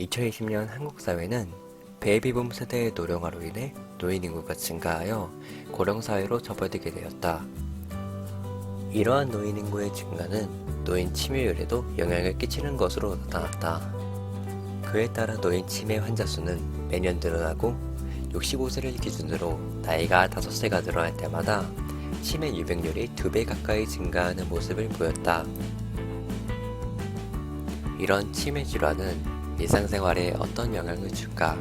2020년 한국 사회는 베이비붐 세대의 노령화로 인해 노인 인구가 증가하여 고령 사회로 접어들게 되었다. 이러한 노인 인구의 증가는 노인 치매율에도 영향을 끼치는 것으로 나타났다. 그에 따라 노인 치매 환자 수는 매년 늘어나고 65세를 기준으로 나이가 5세가 늘어날 때마다 치매 유병률이 2배 가까이 증가하는 모습을 보였다. 이런 치매 질환은 일상생활에 어떤 영향을 줄까?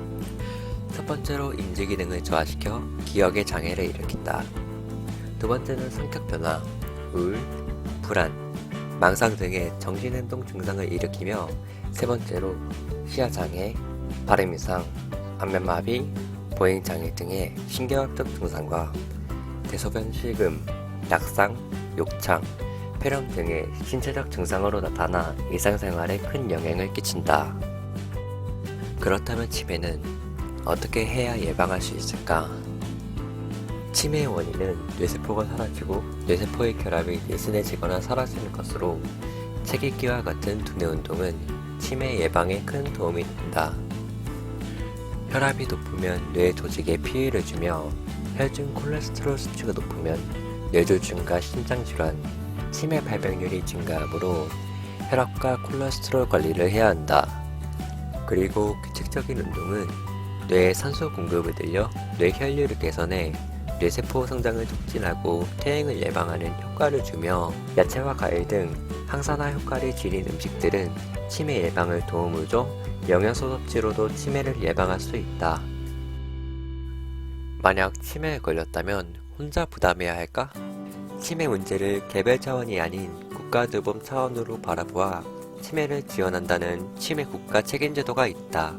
첫 번째로 인지 기능을 저하시켜 기억의 장애를 일으킨다. 두 번째는 성격 변화, 우울, 불안, 망상 등의 정신행동 증상을 일으키며 세 번째로 시야 장애, 발음 이상, 안면마비, 보행 장애 등의 신경학적 증상과 대소변 실금, 낙상, 욕창, 폐렴 등의 신체적 증상으로 나타나 일상생활에 큰 영향을 끼친다. 그렇다면 치매는 어떻게 해야 예방할 수 있을까? 치매의 원인은 뇌세포가 사라지고 뇌세포의 결합이 느슨해지거나 사라지는 것으로 책 읽기와 같은 두뇌 운동은 치매 예방에 큰 도움이 된다. 혈압이 높으면 뇌 조직에 피해를 주며 혈중 콜레스테롤 수치가 높으면 뇌졸중과 심장질환, 치매 발병률이 증가하므로 혈압과 콜레스테롤 관리를 해야 한다. 그리고 규칙적인 운동은 뇌에 산소 공급을 늘려 뇌 혈류를 개선해 뇌세포 성장을 촉진하고 퇴행을 예방하는 효과를 주며 야채와 과일 등 항산화 효과를 지닌 음식들은 치매 예방을 도움을 줘 영양소 섭취로도 치매를 예방할 수 있다. 만약 치매에 걸렸다면 혼자 부담해야 할까? 치매 문제를 개별 차원이 아닌 국가주범 차원으로 바라보아 치매를 지원한다는 치매 국가 책임제도가 있다.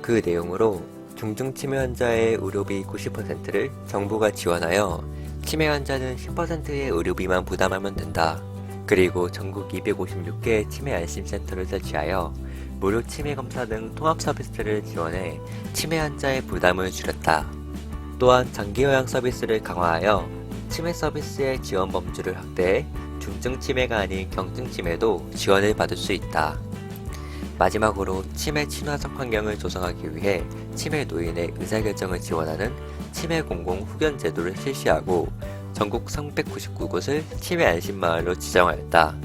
그 내용으로 중증 치매 환자의 의료비 90%를 정부가 지원하여 치매 환자는 10%의 의료비만 부담하면 된다. 그리고 전국 256개 치매 안심센터를 설치하여 무료 치매 검사 등 통합 서비스를 지원해 치매 환자의 부담을 줄였다. 또한 장기 요양 서비스를 강화하여 치매 서비스의 지원 범주를 확대해 중증 치매가 아닌 경증 치매도 지원을 받을 수 있다. 마지막으로 치매 친화적 환경을 조성하기 위해 치매 노인의 의사결정을 지원하는 치매 공공 후견 제도를 실시하고 전국 399곳을 치매 안심마을로 지정하였다.